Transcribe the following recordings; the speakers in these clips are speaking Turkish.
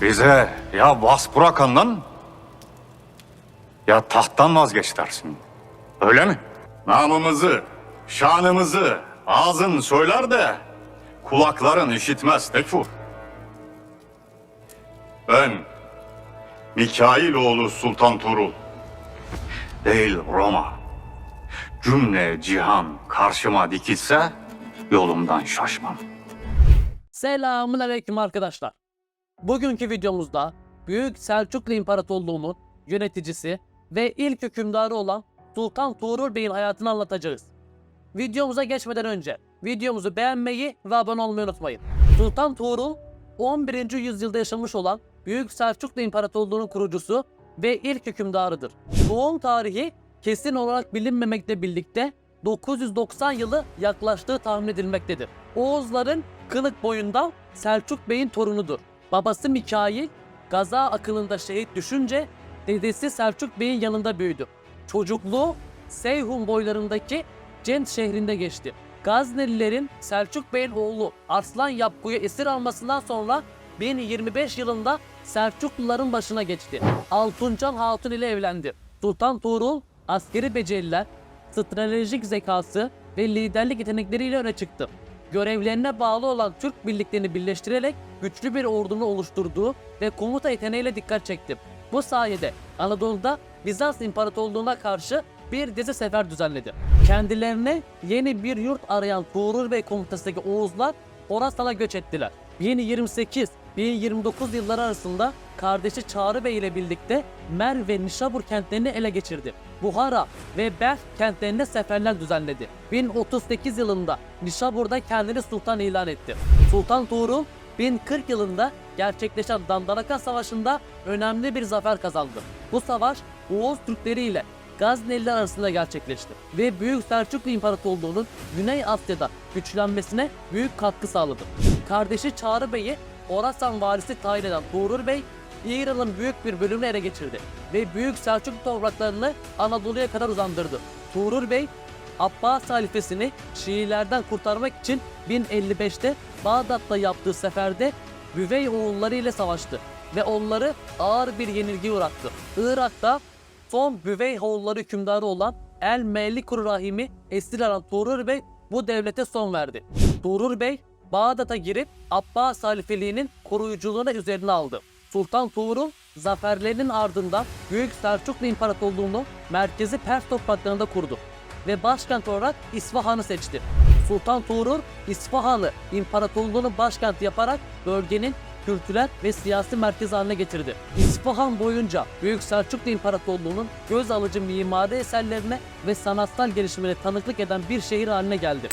Bize ya bas Burakan'dan ya tahttan vazgeç dersin. Öyle mi? Namımızı, şanımızı ağzın söyler de kulakların işitmez Tekfur. Ben Mikailoğlu Sultan Tuğrul. Değil Roma. Cümle cihan karşıma dikilse yolumdan şaşmam. Selamun aleyküm arkadaşlar. Bugünkü videomuzda Büyük Selçuklu İmparatorluğu'nun yöneticisi ve ilk hükümdarı olan Sultan Tuğrul Bey'in hayatını anlatacağız. Videomuza geçmeden önce videomuzu beğenmeyi ve abone olmayı unutmayın. Sultan Tuğrul 11. yüzyılda yaşamış olan Büyük Selçuklu İmparatorluğu'nun kurucusu ve ilk hükümdarıdır. Doğum tarihi kesin olarak bilinmemekle birlikte 990 yılı yaklaştığı tahmin edilmektedir. Oğuzların kılık boyundan Selçuk Bey'in torunudur. Babası Mikail gaza akılında şehit düşünce dedesi Selçuk Bey'in yanında büyüdü. Çocukluğu Seyhun boylarındaki Cent şehrinde geçti. Gaznelilerin Selçuk Bey'in oğlu Arslan Yapku'yu esir almasından sonra 1025 yılında Selçukluların başına geçti. Altuncan Hatun ile evlendi. Sultan Tuğrul askeri beceriler, stratejik zekası ve liderlik yetenekleriyle öne çıktı. Görevlerine bağlı olan Türk birliklerini birleştirerek güçlü bir ordunu oluşturduğu ve komuta yeteneğiyle dikkat çekti. Bu sayede Anadolu'da Bizans İmparatorluğu'na karşı bir dizi sefer düzenledi. Kendilerine yeni bir yurt arayan Tuğrul Bey komutasındaki Oğuzlar Horasan'a göç ettiler. 1028-1029 yılları arasında kardeşi Çağrı Bey ile birlikte Merv ve Nişabur kentlerini ele geçirdi. Buhara ve Belh kentlerine seferler düzenledi. 1038 yılında Nişabur'da kendini sultan ilan etti. Sultan Tuğrul 1040 yılında gerçekleşen Dandanakan Savaşı'nda önemli bir zafer kazandı. Bu savaş Oğuz Türkleri ile Gazneliler arasında gerçekleşti ve Büyük Selçuklu İmparatorluğu'nun Güney Asya'da güçlenmesine büyük katkı sağladı. Kardeşi Çağrı Bey'i Orasan valisi tayin eden Tuğrul Bey, İran'ın büyük bir bölümünü ele geçirdi ve Büyük Selçuklu topraklarını Anadolu'ya kadar uzandırdı. Tuğrul Bey, Abbas halifesini Şiilerden kurtarmak için 1055'te Bağdat'ta yaptığı seferde Büvey oğulları ile savaştı ve onları ağır bir yenilgi uğrattı. Irak'ta son Büvey oğulları hükümdarı olan El Melikur Rahim'i esir alan Tuğrul Bey bu devlete son verdi. Tuğrul Bey Bağdat'a girip Abbas halifeliğinin koruyuculuğunu üzerine aldı. Sultan Tuğrul zaferlerinin ardından Büyük Selçuklu İmparatorluğu'nu merkezi Pers topraklarında kurdu ve başkent olarak İsfahan'ı seçti. Sultan Tuğrul İsfahan'ı imparatorluğunun başkenti yaparak bölgenin kültürel ve siyasi merkez haline getirdi. İsfahan boyunca Büyük Selçuklu İmparatorluğu'nun göz alıcı mimari eserlerine ve sanatsal gelişimine tanıklık eden bir şehir haline geldi.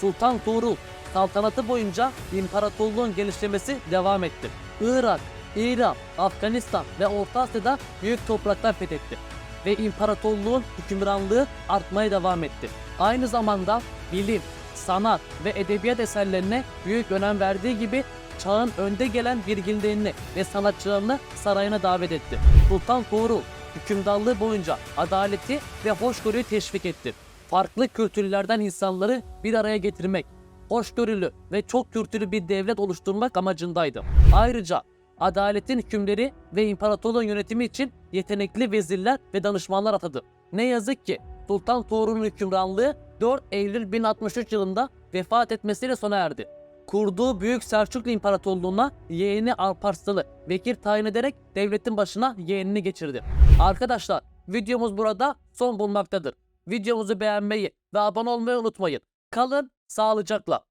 Sultan Tuğrul saltanatı boyunca imparatorluğun genişlemesi devam etti. Irak, İran, Afganistan ve Orta Asya'da büyük topraklar fethetti ve imparatorluğun hükümranlığı artmaya devam etti. Aynı zamanda bilim, sanat ve edebiyat eserlerine büyük önem verdiği gibi çağın önde gelen bilginlerini ve sanatçılarını sarayına davet etti. Sultan Tuğrul hükümdarlığı boyunca adaleti ve hoşgörüyü teşvik etti. Farklı kültürlerden insanları bir araya getirmek, hoşgörülü ve çok kültürlü bir devlet oluşturmak amacındaydı. Ayrıca adaletin hükümleri ve imparatorluğun yönetimi için yetenekli vezirler ve danışmanlar atadı. Ne yazık ki Sultan Tuğrul'un hükümranlığı 4 Eylül 1063 yılında vefat etmesiyle sona erdi. Kurduğu Büyük Selçuklu İmparatorluğu'na yeğeni Alparslan'ı vekil tayin ederek devletin başına yeğenini geçirdi. Arkadaşlar videomuz burada son bulmaktadır. Videomuzu beğenmeyi ve abone olmayı unutmayın. Kalın sağlıcakla.